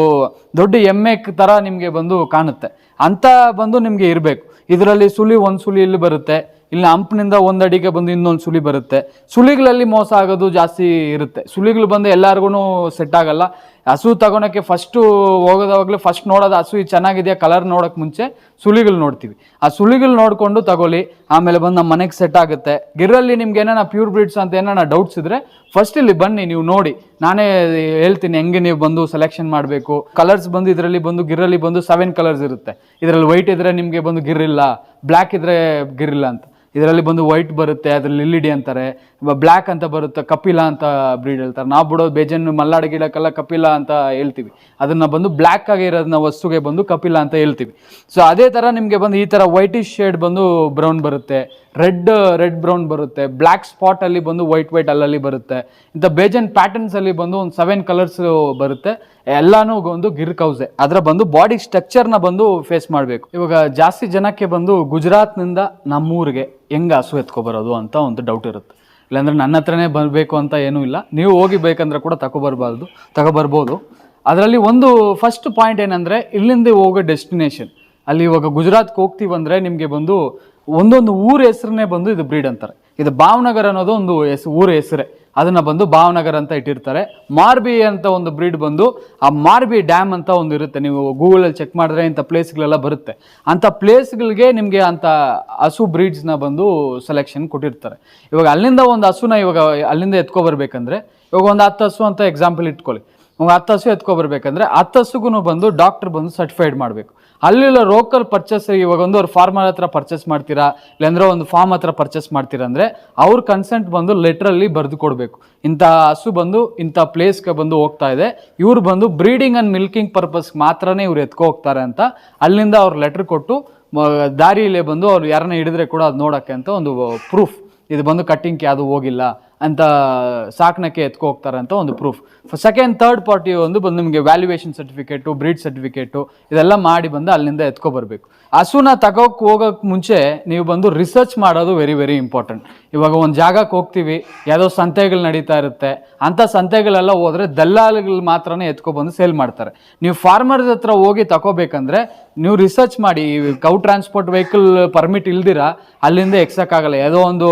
ದೊಡ್ಡ ಎಮ್ಮೆ ಥರ ನಿಮಗೆ ಬಂದು ಕಾಣುತ್ತೆ. ಅಂತ ಬಂದು ನಿಮಗೆ ಇರಬೇಕು. ಇದರಲ್ಲಿ ಸುಳಿ ಒಂದು ಸುಳಿ ಇಲ್ಲಿ ಬರುತ್ತೆ. ಇಲ್ಲಿ ಹಂಪ್ನಿಂದ ಒಂದು ಅಡಿಗೆ ಬಂದು ಇನ್ನೊಂದು ಸುಳಿ ಬರುತ್ತೆ. ಸುಳಿಗಳಲ್ಲಿ ಮೋಸ ಆಗೋದು ಜಾಸ್ತಿ ಇರುತ್ತೆ. ಸುಳಿಗಳು ಬಂದು ಎಲ್ಲರಿಗೂ ಸೆಟ್ ಆಗಲ್ಲ. ಹಸು ತಗೊಳಕ್ಕೆ ಫಸ್ಟು ಹೋಗೋದಾಗಲೇ ಫಸ್ಟ್ ನೋಡೋದು ಹಸು ಚೆನ್ನಾಗಿದೆಯಾ? ಕಲರ್ ನೋಡೋಕೆ ಮುಂಚೆ ಸುಳಿಗಳು ನೋಡ್ತೀವಿ. ಆ ಸುಳಿಗಳು ನೋಡಿಕೊಂಡು ತಗೊಳ್ಳಿ. ಆಮೇಲೆ ಬಂದು ನಮ್ಮ ಮನೆಗೆ ಸೆಟ್ ಆಗುತ್ತೆ. ಗಿರಲ್ಲಿ ನಿಮ್ಗೆ ಏನಾನ ಪ್ಯೂರ್ ಬ್ರೀಡ್ಸ್ ಅಂತ ಏನಾನ ಡೌಟ್ಸ್ ಇದ್ರೆ ಫಸ್ಟ್ ಇಲ್ಲಿ ಬನ್ನಿ, ನೀವು ನೋಡಿ. ನಾನೇ ಹೇಳ್ತೀನಿ, ಹೆಂಗೆ ನೀವು ಬಂದು ಸೆಲೆಕ್ಷನ್ ಮಾಡಬೇಕು. ಕಲರ್ಸ್ ಬಂದು ಇದರಲ್ಲಿ ಬಂದು ಗಿರಲ್ಲಿ ಬಂದು ಸೆವೆನ್ ಕಲರ್ಸ್ ಇರುತ್ತೆ. ಇದರಲ್ಲಿ ವೈಟ್ ಇದ್ರೆ ನಿಮಗೆ ಬಂದು ಗಿರಿಲ್ಲ ಬ್ಲ್ಯಾಕ್ ಇದ್ರೆ ಗಿರಿಲ್ಲ ಅಂತ. ಇದರಲ್ಲಿ ಬಂದು ವೈಟ್ ಬರುತ್ತೆ, ಅದರಲ್ಲಿ ಲಿಲ್ಲಿಡಿ ಅಂತಾರೆ ಬ್ಲ್ಯಾಕ್ ಅಂತ ಬರುತ್ತೆ, ಕಪಿಲ ಅಂತ ಬ್ರೀಡ್ ಹೇಳ್ತಾರೆ. ನಾವು ಬಿಡೋದು ಬೇಜನ್ ಮಲ್ನಾಡು ಗಿಡಕ್ಕೆಲ್ಲ ಕಪಿಲ ಅಂತ ಹೇಳ್ತೀವಿ. ಅದನ್ನ ಬಂದು ಬ್ಲ್ಯಾಕ್ ಆಗಿ ಇರೋದನ್ನ ವಸ್ತುಗೆ ಬಂದು ಕಪಿಲ ಅಂತ ಹೇಳ್ತೀವಿ. ಸೊ ಅದೇ ಥರ ನಿಮಗೆ ಬಂದು ಈ ಥರ ವೈಟಿಶ್ ಶೇಡ್ ಬಂದು ಬ್ರೌನ್ ಬರುತ್ತೆ. ರೆಡ್ ರೆಡ್ ಬ್ರೌನ್ ಬರುತ್ತೆ. ಬ್ಲ್ಯಾಕ್ ಸ್ಪಾಟ್ ಅಲ್ಲಿ ಬಂದು ವೈಟ್ ವೈಟ್ ಅಲ್ಲಲ್ಲಿ ಬರುತ್ತೆ. ಇಂಥ ಬೇಜನ್ ಪ್ಯಾಟರ್ನ್ಸ್ ಅಲ್ಲಿ ಬಂದು ಒಂದು ಸೆವೆನ್ ಕಲರ್ಸ್ ಬರುತ್ತೆ. ಎಲ್ಲಾನು ಒಂದು ಗಿರ್ ಕೌಸೆ. ಅದರ ಬಂದು ಬಾಡಿ ಸ್ಟ್ರಕ್ಚರ್ನ ಬಂದು ಫೇಸ್ ಮಾಡಬೇಕು. ಇವಾಗ ಜಾಸ್ತಿ ಜನಕ್ಕೆ ಬಂದು ಗುಜರಾತ್ನಿಂದ ನಮ್ಮೂರಿಗೆ ಹೆಂಗೆ ಹಸು ಎತ್ಕೊಬರೋದು ಅಂತ ಒಂದು ಡೌಟ್ ಇರುತ್ತೆ. ಇಲ್ಲಾಂದ್ರೆ ನನ್ನ ಹತ್ರನೇ ಬರಬೇಕು ಅಂತ ಏನೂ ಇಲ್ಲ. ನೀವು ಹೋಗಿ ಬೇಕಂದ್ರೆ ಕೂಡ ತಗೊಬರ್ಬಾರ್ದು, ತಗೋಬರ್ಬೋದು. ಅದರಲ್ಲಿ ಒಂದು ಫಸ್ಟ್ ಪಾಯಿಂಟ್ ಏನಂದರೆ ಇಲ್ಲಿಂದ ಹೋಗೋ ಡೆಸ್ಟಿನೇಷನ್ ಅಲ್ಲಿ ಇವಾಗ ಗುಜರಾತ್ಗೆ ಹೋಗ್ತೀವಂದರೆ ನಿಮಗೆ ಬಂದು ಒಂದೊಂದು ಊರ ಹೆಸರನ್ನೇ ಬಂದು ಇದು ಬ್ರೀಡ್ ಅಂತಾರೆ. ಇದು ಭಾವನಗರ ಅನ್ನೋದು ಒಂದು ಹೆಸರು ಊರ ಹೆಸರೇ. ಅದನ್ನು ಬಂದು ಭಾವನಗರ ಅಂತ ಇಟ್ಟಿರ್ತಾರೆ. ಮಾರ್ಬಿ ಅಂತ ಒಂದು ಬ್ರೀಡ್ ಬಂದು ಆ ಮಾರ್ಬಿ ಡ್ಯಾಮ್ ಅಂತ ಒಂದು ಇರುತ್ತೆ. ನೀವು ಗೂಗಲಲ್ಲಿ ಚೆಕ್ ಮಾಡಿದ್ರೆ ಇಂಥ ಪ್ಲೇಸ್ಗಳೆಲ್ಲ ಬರುತ್ತೆ. ಅಂಥ ಪ್ಲೇಸ್ಗಳಿಗೆ ನಿಮಗೆ ಅಂಥ ಹಸು ಬ್ರೀಡ್ಸ್ನ ಬಂದು ಸೆಲೆಕ್ಷನ್ ಕೊಟ್ಟಿರ್ತಾರೆ. ಇವಾಗ ಅಲ್ಲಿಂದ ಒಂದು ಹಸುನ ಇವಾಗ ಅಲ್ಲಿಂದ ಎತ್ಕೊಬರ್ಬೇಕಂದ್ರೆ, ಇವಾಗ ಒಂದು ಹತ್ತು ಹಸು ಅಂತ ಎಕ್ಸಾಂಪಲ್ ಇಟ್ಕೊಳ್ಳಿ. ಇವಾಗ ಹತ್ತು ಹಸು ಎತ್ಕೊಬರ್ಬೇಕಂದ್ರೆ, ಹತ್ತು ಹಸುಗೂ ಬಂದು ಡಾಕ್ಟರ್ ಬಂದು ಸರ್ಟಿಫೈಡ್ ಮಾಡಬೇಕು. ಅಲ್ಲಿಲ್ಲ ಲೋಕಲ್ ಪರ್ಚೇಸ್ ಇವಾಗ ಒಂದು ಅವ್ರು ಫಾರ್ಮರ್ ಹತ್ರ ಪರ್ಚೇಸ್ ಮಾಡ್ತೀರಾ? ಇಲ್ಲಾಂದ್ರೆ ಒಂದು ಫಾರ್ಮ್ ಹತ್ರ ಪರ್ಚೇಸ್ ಮಾಡ್ತೀರಾ ಅಂದ್ರೆ ಅವ್ರ ಕನ್ಸೆಂಟ್ ಬಂದು ಲೆಟ್ರಲ್ಲಿ ಬರೆದು ಕೊಡಬೇಕು. ಇಂಥ ಹಸು ಬಂದು, ಇಂಥ ಪ್ಲೇಸ್ಗೆ ಬಂದು ಹೋಗ್ತಾ ಇದೆ. ಇವ್ರು ಬಂದು ಬ್ರೀಡಿಂಗ್ ಆ್ಯಂಡ್ ಮಿಲ್ಕಿಂಗ್ ಪರ್ಪಸ್ ಮಾತ್ರನೇ ಇವ್ರು ಎತ್ಕೊ ಹೋಗ್ತಾರೆ ಅಂತ ಅಲ್ಲಿಂದ ಅವ್ರು ಲೆಟ್ರ್ ಕೊಟ್ಟು ದಾರಿಯಲ್ಲೇ ಬಂದು ಅವ್ರು ಯಾರನ್ನ ಹಿಡಿದ್ರೆ ಕೂಡ ಅದು ನೋಡೋಕ್ಕೆ ಅಂತ ಒಂದು ಪ್ರೂಫ್ ಇದು ಬಂದು ಕಟ್ಟಿಂಗ್ ಯಾವುದು ಹೋಗಿಲ್ಲ. ಅಂತ ಸಾಕ್ನಕ್ಕೆ ಎತ್ಕೊ ಹೋಗ್ತಾರೆ ಅಂತ ಒಂದು ಪ್ರೂಫ್ ಸೆಕೆಂಡ್ ಥರ್ಡ್ ಪಾರ್ಟಿ ಒಂದು ಬಂದು ನಿಮಗೆ ವ್ಯಾಲ್ಯೂಯೇಷನ್ ಸರ್ಟಿಫಿಕೇಟು ಬ್ರೀಡ್ ಸರ್ಟಿಫಿಕೇಟು ಇದೆಲ್ಲ ಮಾಡಿ ಬಂದು ಅಲ್ಲಿಂದ ಎತ್ಕೊ ಬರಬೇಕು. ಹಸುನ ತಗೋಕ್ ಹೋಗೋಕೆ ಮುಂಚೆ ನೀವು ಬಂದು ರಿಸರ್ಚ್ ಮಾಡೋದು ವೆರಿ ವೆರಿ ಇಂಪಾರ್ಟೆಂಟ್ ಇವಾಗ ಒಂದು ಜಾಗಕ್ಕೆ ಹೋಗ್ತೀವಿ, ಯಾವುದೋ ಸಂತೆಗಳು ನಡೀತಾ ಇರುತ್ತೆ ಅಂಥ ಸಂತೆಗಳೆಲ್ಲ ಹೋದ್ರೆ ದಲ್ಲಾಳಿಗಳು ಮಾತ್ರನೇ ಎತ್ಕೊಬಂದು ಸೇಲ್ ಮಾಡ್ತಾರೆ. ನೀವು ಫಾರ್ಮರ್ಸ್ ಹತ್ರ ಹೋಗಿ ತಗೋಬೇಕಂದ್ರೆ ನೀವು ರಿಸರ್ಚ್ ಮಾಡಿ ಕೌ ಟ್ರಾನ್ಸ್ಪೋರ್ಟ್ ವೆಹಿಕಲ್ ಪರ್ಮಿಟ್ ಇಲ್ದಿರ, ಅಲ್ಲಿಂದ ಎಕ್ಸಕ್ಕಾಗಲ್ಲ ಯಾವುದೋ ಒಂದು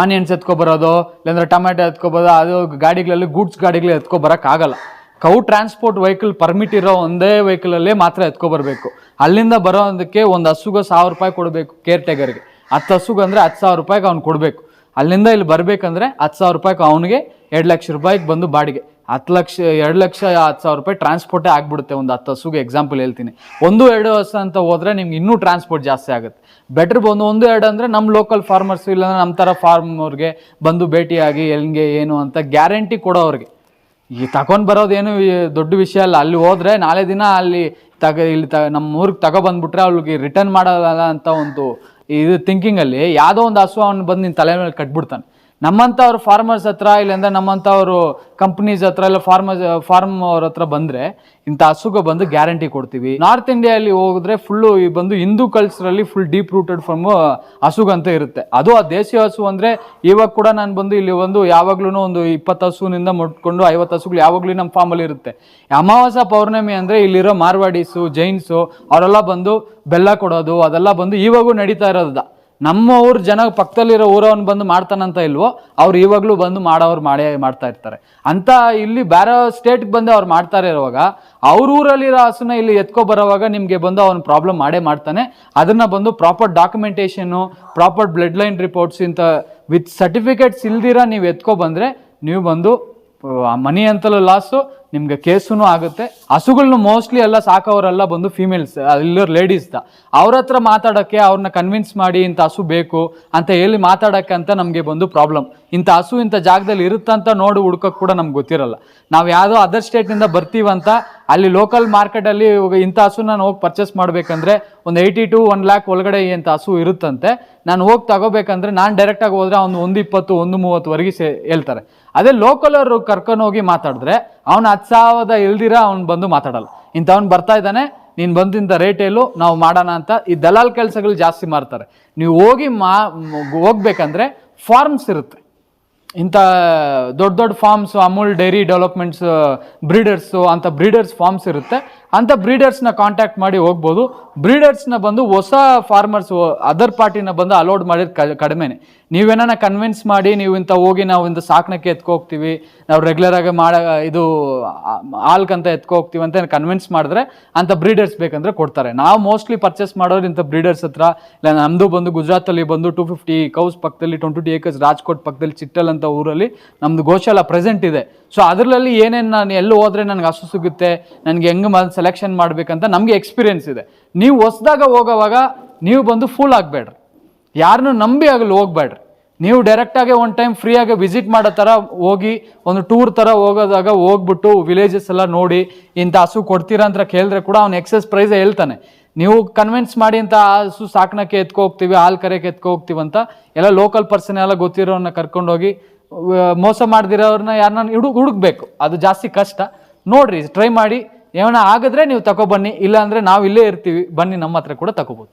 ಆನಿಯನ್ಸ್ ಎತ್ಕೊಬರೋದು, ಇಲ್ಲಾಂದ್ರೆ ಟೊಮೆಟೊ ಎತ್ಕೊಬೋದು ಅದು ಗಾಡಿಗಳಲ್ಲಿ, ಗೂಡ್ಸ್ ಗಾಡಿಗಳು ಎತ್ಕೊಬರೋಕ್ಕಾಗಲ್ಲ ಕೌ ಟ್ರಾನ್ಸ್ಪೋರ್ಟ್ ವೆಹಿಕಲ್ ಪರ್ಮಿಟ್ ಇರೋ ಒಂದೇ ವೆಹಿಕಲಲ್ಲೇ ಮಾತ್ರ ಎತ್ಕೊಬರ್ಬೇಕು. ಅಲ್ಲಿಂದ ಬರೋದಕ್ಕೆ ಒಂದು ಹಸುಗೆ ಸಾವಿರ ರೂಪಾಯಿ ಕೊಡಬೇಕು ಕೇರ್ ಟೇಕರ್ಗೆ ಹತ್ತು ಹಸುಗೆ ಅಂದರೆ ಹತ್ತು ಸಾವಿರ ರೂಪಾಯಿಗೆ ಅವ್ನು ಕೊಡಬೇಕು. ಅಲ್ಲಿಂದ ಇಲ್ಲಿ ಬರಬೇಕಂದ್ರೆ ಹತ್ತು ಸಾವಿರ ರೂಪಾಯಿಗೆ ಅವನಿಗೆ ಎರಡು ಲಕ್ಷ ರೂಪಾಯಿಗೆ ಬಂದು ಬಾಡಿಗೆ. ಹತ್ತು ಲಕ್ಷ, ಎರಡು ಲಕ್ಷ, ಹತ್ತು ಸಾವಿರ ರೂಪಾಯಿ ಟ್ರಾನ್ಸ್ಪೋರ್ಟೇ ಆಗ್ಬಿಡುತ್ತೆ ಒಂದು ಹತ್ತು ಹಸುಗೆ. ಎಕ್ಸಾಂಪಲ್ ಹೇಳ್ತೀನಿ. ಒಂದು, ಎರಡು ಹಸು ಅಂತ ಹೋದರೆ ನಿಮ್ಗೆ ಇನ್ನೂ ಟ್ರಾನ್ಸ್ಪೋರ್ಟ್ ಜಾಸ್ತಿ ಆಗುತ್ತೆ. ಬೆಟ್ರ್ ಬಂದು ಒಂದು, ಎರಡು ಅಂದರೆ ನಮ್ಮ ಲೋಕಲ್ ಫಾರ್ಮರ್ಸ್ ಇಲ್ಲಾಂದ್ರೆ ನಮ್ಮ ಥರ ಫಾರ್ಮರ್ಗೆ ಬಂದು ಭೇಟಿಯಾಗಿ ಹೆಂಗೆ, ಏನು ಅಂತ ಗ್ಯಾರಂಟಿ ಕೊಡೋವ್ರಿಗೆ. ಈ ತಗೊಂಡು ಬರೋದೇನು ದೊಡ್ಡ ವಿಷಯ ಅಲ್ಲ. ಅಲ್ಲಿ ಹೋದರೆ ನಾಳೆ ದಿನ ಅಲ್ಲಿ ತಗ, ಇಲ್ಲಿ ತ ನಮ್ಮ ಊರಿಗೆ ತಗೊಬಂದ್ಬಿಟ್ರೆ ಅವ್ಳಿಗೆ ರಿಟರ್ನ್ ಮಾಡೋಲ್ಲ ಅಂತ ಒಂದು ಇದು ಥಿಂಕಿಂಗಲ್ಲಿ ಯಾವುದೋ ಒಂದು ಹಸು ಅವನು ಬಂದು ನಿನ್ನ ತಲೆ ಮೇಲೆ ಕಟ್ಬಿಡ್ತಾನೆ. ನಮ್ಮಂಥವ್ರು ಫಾರ್ಮರ್ಸ್ ಹತ್ರ ಇಲ್ಲಾಂದ್ರೆ ನಮ್ಮಂಥವ್ರು ಕಂಪ್ನೀಸ್ ಹತ್ರ ಇಲ್ಲ ಫಾರ್ಮರ್ಸ್ ಫಾರ್ಮ್ ಅವ್ರ ಹತ್ರ ಬಂದರೆ ಇಂಥ ಹಸುಗೆ ಬಂದು ಗ್ಯಾರಂಟಿ ಕೊಡ್ತೀವಿ. ನಾರ್ತ್ ಇಂಡಿಯಾದಲ್ಲಿ ಹೋದ್ರೆ ಫುಲ್ಲು ಈ ಬಂದು ಹಿಂದೂ ಕಲ್ಚರಲ್ಲಿ ಫುಲ್ ಡೀಪ್ ರೂಟೆಡ್ ಫ್ರಮ್ ಹಸುಗಂತ ಇರುತ್ತೆ. ಅದು ಆ ದೇಸಿ ಹಸು ಅಂದರೆ ಇವಾಗ ಕೂಡ ನಾನು ಬಂದು ಇಲ್ಲಿ ಒಂದು ಯಾವಾಗ್ಲೂ ಒಂದು ಇಪ್ಪತ್ತು ಹಸುವಿನಿಂದ ಮುಟ್ಕೊಂಡು ಐವತ್ತು ಹಸುಗಳು ಯಾವಾಗಲೂ ನಮ್ಮ ಫಾರ್ಮಲ್ಲಿ ಇರುತ್ತೆ. ಅಮಾವಾಸ್ಯ ಪೌರ್ಣಮಿ ಅಂದರೆ ಇಲ್ಲಿರೋ ಮಾರ್ವಾಡೀಸು, ಜೈನ್ಸು, ಅವರೆಲ್ಲ ಬಂದು ಬೆಲ್ಲ ಕೊಡೋದು, ಅದೆಲ್ಲ ಬಂದು ಇವಾಗೂ ನಡೀತಾ ಇರೋದ ನಮ್ಮ ಊರ ಜನ ಪಕ್ಕದಲ್ಲಿರೋ ಊರವನು ಬಂದು ಮಾಡ್ತಾನಂತ ಇಲ್ವೋ, ಅವ್ರು ಇವಾಗಲೂ ಬಂದು ಮಾಡೋರು ಮಾಡೇ ಮಾಡ್ತಾ ಇರ್ತಾರೆ. ಅಂತ ಇಲ್ಲಿ ಬೇರೆ ಸ್ಟೇಟ್ಗೆ ಬಂದು ಅವ್ರು ಮಾಡ್ತಾರೆ ಇರುವಾಗ, ಅವ್ರ ಊರಲ್ಲಿರೋ ಹಸುನ ಇಲ್ಲಿ ಎತ್ಕೊ ಬರೋವಾಗ ನಿಮಗೆ ಬಂದು ಅವನು ಪ್ರಾಬ್ಲಮ್ ಮಾಡೇ ಮಾಡ್ತಾನೆ. ಅದನ್ನು ಬಂದು proper ಡಾಕ್ಯುಮೆಂಟೇಷನ್ನು proper blood line reports ಇಂಥ ವಿತ್ ಸರ್ಟಿಫಿಕೇಟ್ಸ್ ಇಲ್ದಿರ ನೀವು ಎತ್ಕೊ ಬಂದರೆ, ನೀವು ಬಂದು ಮನಿ ಅಂತಲೂ ಲಾಸು ನಿಮಗೆ ಕೇಸೂ ಆಗುತ್ತೆ. ಹಸುಗಳನ್ನ ಮೋಸ್ಟ್ಲಿ ಎಲ್ಲ ಸಾಕೋರೆಲ್ಲ ಬಂದು ಫೀಮೇಲ್ಸ್ ಅಲ್ಲಿರೋ ಲೇಡೀಸ್ದ ಅವ್ರ ಹತ್ರ ಮಾತಾಡೋಕ್ಕೆ ಅವ್ರನ್ನ ಕನ್ವಿನ್ಸ್ ಮಾಡಿ ಇಂಥ ಹಸು ಬೇಕು ಅಂತ ಹೇಳಿ ಮಾತಾಡೋಕ್ಕೆ ಅಂತ ನಮಗೆ ಬಂದು ಪ್ರಾಬ್ಲಮ್ ಇಂಥ ಹಸು ಇಂಥ ಜಾಗದಲ್ಲಿ ಇರುತ್ತಂತ ನೋಡಿ ಹುಡ್ಕೋಕೆ ಕೂಡ ನಮ್ಗೆ ಗೊತ್ತಿರಲ್ಲ. ನಾವು ಯಾವುದೋ ಅದರ್ ಸ್ಟೇಟಿಂದ ಬರ್ತೀವಂತ, ಅಲ್ಲಿ ಲೋಕಲ್ ಮಾರ್ಕೆಟಲ್ಲಿ ಇಂಥ ಹಸು ನಾನು ಹೋಗಿ ಪರ್ಚೇಸ್ ಮಾಡಬೇಕಂದ್ರೆ ಒಂದು ಏಯ್ಟಿ ಟು ಒನ್ ಲ್ಯಾಕ್ ಒಳಗಡೆ ಇಂಥ ಹಸು ಇರುತ್ತಂತೆ. ನಾನು ಹೋಗಿ ತಗೋಬೇಕಂದ್ರೆ ನಾನು ಡೈರೆಕ್ಟಾಗಿ ಹೋದರೆ ಅವ್ನು ಒಂದು ಇಪ್ಪತ್ತು, ಒಂದು ಮೂವತ್ತುವರೆಗೆ ಸೇ ಹೇಳ್ತಾರೆ. ಅದೇ ಲೋಕಲ್ ಅವರು ಕರ್ಕೊಂಡು ಹೋಗಿ ಮಾತಾಡಿದ್ರೆ, ಅವ್ನು ಹತ್ತು ಸಾವಿರದ ಇಲ್ದಿರ ಅವ್ನು ಬಂದು ಮಾತಾಡಲ್ಲ. ಇಂಥವ್ನು ಬರ್ತಾ ಇದ್ದಾನೆ, ನೀನು ಬಂದಿಂತ ರೇಟೇಲು ನಾವು ಮಾಡೋಣ ಅಂತ. ಈ ದಲಾಲ್ ಕೆಲಸಗಳು ಜಾಸ್ತಿ ಮಾಡ್ತಾರೆ. ನೀವು ಹೋಗಿ ಮಾ, ಹೋಗ್ಬೇಕಂದ್ರೆ ಫಾರ್ಮ್ಸ್ ಇರುತ್ತೆ. ಇಂಥ ದೊಡ್ಡ ದೊಡ್ಡ farms Amul dairy developments breeders ಅಂಥ ಬ್ರೀಡರ್ಸ್ ಫಾರ್ಮ್ಸ್ ಇರುತ್ತೆ. ಅಂಥ ಬ್ರೀಡರ್ಸ್ನ ಕಾಂಟ್ಯಾಕ್ಟ್ ಮಾಡಿ ಹೋಗ್ಬೋದು. ಬ್ರೀಡರ್ಸ್ನ ಬಂದು ಹೊಸ ಫಾರ್ಮರ್ಸ್ ಅದರ್ ಪಾರ್ಟಿನ ಬಂದು ಅಲೋಡ್ ಮಾಡಿದ ಕಡಿಮೆನೆ. ನೀವೇನ ಕನ್ವಿನ್ಸ್ ಮಾಡಿ ನೀವು ಇಂಥ ಹೋಗಿ ನಾವು ಇಂಥ ಸಾಕಣಕ್ಕೆ ಎತ್ಕೊ ಹೋಗ್ತೀವಿ ನಾವು ರೆಗ್ಯುಲರ್ ಆಗಿ ಮಾಡ, ಇದು ಹಾಲ್ಕಂತ ಎತ್ಕೊ ಹೋಗ್ತೀವಿ ಅಂತ ಕನ್ವಿನ್ಸ್ ಮಾಡಿದ್ರೆ ಅಂಥ ಬ್ರೀಡರ್ಸ್ ಬೇಕಂದ್ರೆ ಕೊಡ್ತಾರೆ. ನಾವು ಮೋಸ್ಟ್ಲಿ ಪರ್ಚೇಸ್ ಮಾಡೋರು ಇಂಥ ಬ್ರೀಡರ್ಸ್ ಹತ್ರ. ಇಲ್ಲ ನಮ್ಮದು ಬಂದು ಗುಜರಾತಲ್ಲಿ ಬಂದು ಟು ಫಿಫ್ಟಿ ಕೌಸ್ ಪಕ್ಕದಲ್ಲಿ ಟ್ವೆಂಟಿ ಟು ಏಕರ್ಸ್ ರಾಜ್ಕೋಟ್ ಪಕ್ಕದಲ್ಲಿ ಚಿಟ್ಟಲ್ ಅಂತ ಊರಲ್ಲಿ ನಮ್ಮದು ಗೋಶಾಲ ಪ್ರೆಸೆಂಟ್ ಇದೆ. ಸೊ ಅದರಲ್ಲಿ ಏನೇನು ನಾನು ಎಲ್ಲಿ ಹೋದ್ರೆ ನನಗೆ ಹಸು ಸಿಗುತ್ತೆ, ನನಗೆ ಹೆಂಗೆ ಬಂದು ಸೆಲೆಕ್ಷನ್ ಮಾಡ್ಬೇಕಂತ ನಮಗೆ ಎಕ್ಸ್ಪೀರಿಯನ್ಸ್ ಇದೆ. ನೀವು ಹೊಸ್ದಾಗ ಹೋಗೋವಾಗ ನೀವು ಬಂದು ಫುಲ್ ಆಗಬೇಡ್ರಿ. ಯಾರನ್ನೂ ನಂಬಿ ಆಗಲಿ ಹೋಗ್ಬೇಡ್ರಿ. ನೀವು ಡೈರೆಕ್ಟಾಗಿ ಒನ್ ಟೈಮ್ ಫ್ರೀಯಾಗಿ ವಿಸಿಟ್ ಮಾಡೋ ಥರ ಹೋಗಿ, ಒಂದು ಟೂರ್ ಥರ ಹೋಗೋದಾಗ ಹೋಗ್ಬಿಟ್ಟು ವಿಲೇಜಸ್ ಎಲ್ಲ ನೋಡಿ ಇಂಥ ಹಸು ಕೊಡ್ತೀರಾ ಅಂತ ಕೇಳಿದ್ರೆ ಕೂಡ ಅವ್ನು ಎಕ್ಸಸ್ ಪ್ರೈಸ್ ಹೇಳ್ತಾನೆ. ನೀವು ಕನ್ವಿನ್ಸ್ ಮಾಡಿ ಅಂತ ಹಸು ಸಾಕಣಕ್ಕೆ ಎತ್ಕೊ ಹೋಗ್ತೀವಿ ಹಾಲು ಕರೆಯಕ್ಕೆ ಎತ್ಕೊ ಹೋಗ್ತೀವಿ ಅಂತ ಎಲ್ಲ ಲೋಕಲ್ ಪರ್ಸನ್ ಎಲ್ಲ ಗೊತ್ತಿರೋನ್ನ ಕರ್ಕೊಂಡೋಗಿ ಮೋಸ ಮಾಡ್ದಿರೋರನ್ನ ಯಾರನ್ನ ಹುಡುಕ್ ಹುಡುಕ್ಬೇಕು. ಅದು ಜಾಸ್ತಿ ಕಷ್ಟ. ನೋಡ್ರಿ ಟ್ರೈ ಮಾಡಿ. ಏನೋ ಆಗಿದ್ರೆ ನೀವು ತಗೊಬನ್ನಿ ಇಲ್ಲ ಅಂದ್ರೆ ನಾವು ಇಲ್ಲೇ ಇರ್ತೀವಿ. ಬನ್ನಿ, ನಮ್ಮ ಹತ್ರ ಕೂಡ ತಗೋಬೋದು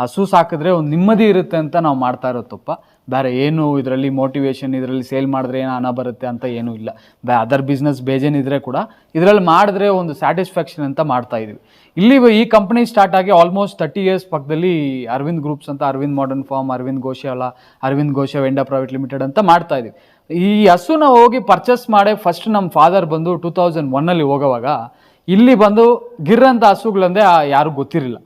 ಹಸು ಸಾಕಿದ್ರೆ ಒಂದು ನೆಮ್ಮದಿ ಇರುತ್ತೆ ಅಂತ ನಾವು ಮಾಡ್ತಾ ಇರೋ ತಪ್ಪ. ಬೇರೆ ಏನು ಇದರಲ್ಲಿ ಮೋಟಿವೇಶನ್ ಇದರಲ್ಲಿ ಸೇಲ್ ಮಾಡಿದ್ರೆ ಏನು ಹಣ ಬರುತ್ತೆ ಅಂತ ಏನೂ ಇಲ್ಲ. ಬೇ ಅದರ್ ಬಿಸ್ನೆಸ್ ಬೇಜೇನಿದ್ರೆ ಕೂಡ ಇದರಲ್ಲಿ ಮಾಡಿದ್ರೆ ಒಂದು ಸ್ಯಾಟಿಸ್ಫ್ಯಾಕ್ಷನ್ ಅಂತ ಮಾಡ್ತಾ ಇದೀವಿ. ಇಲ್ಲಿ ಈ ಕಂಪ್ನಿ ಸ್ಟಾರ್ಟ್ ಆಗಿ ಆಲ್ಮೋಸ್ಟ್ ತರ್ಟಿ ಇಯರ್ಸ್ ಪಕ್ಕದಲ್ಲಿ ಅರವಿಂದ್ ಗ್ರೂಪ್ಸ್ ಅಂತ ಅರವಿಂದ್ ಮಾಡರ್ನ್ ಫಾರ್ಮ್ ಅರವಿಂದ್ ಗೋಶಾಲ ಅರವಿಂದ್ ಗೋಶ ವೆಂಡಾ ಪ್ರೈವೇಟ್ ಲಿಮಿಟೆಡ್ ಅಂತ ಮಾಡ್ತಾ ಇದೀವಿ. ಈ ಹಸುನ ಹೋಗಿ ಪರ್ಚೇಸ್ ಮಾಡಿ ಫಸ್ಟ್ ನಮ್ಮ ಫಾದರ್ ಬಂದು ಟೂ ತೌಸಂಡ್ ಒನ್ನಲ್ಲಿ ಹೋಗೋವಾಗ, ಇಲ್ಲಿ ಬಂದು ಗಿರ್ರಂಥ ಅಂತ ಯಾರಿಗೂ ಯಾರು ಗೊತ್ತಿರಲಿಲ್ಲ.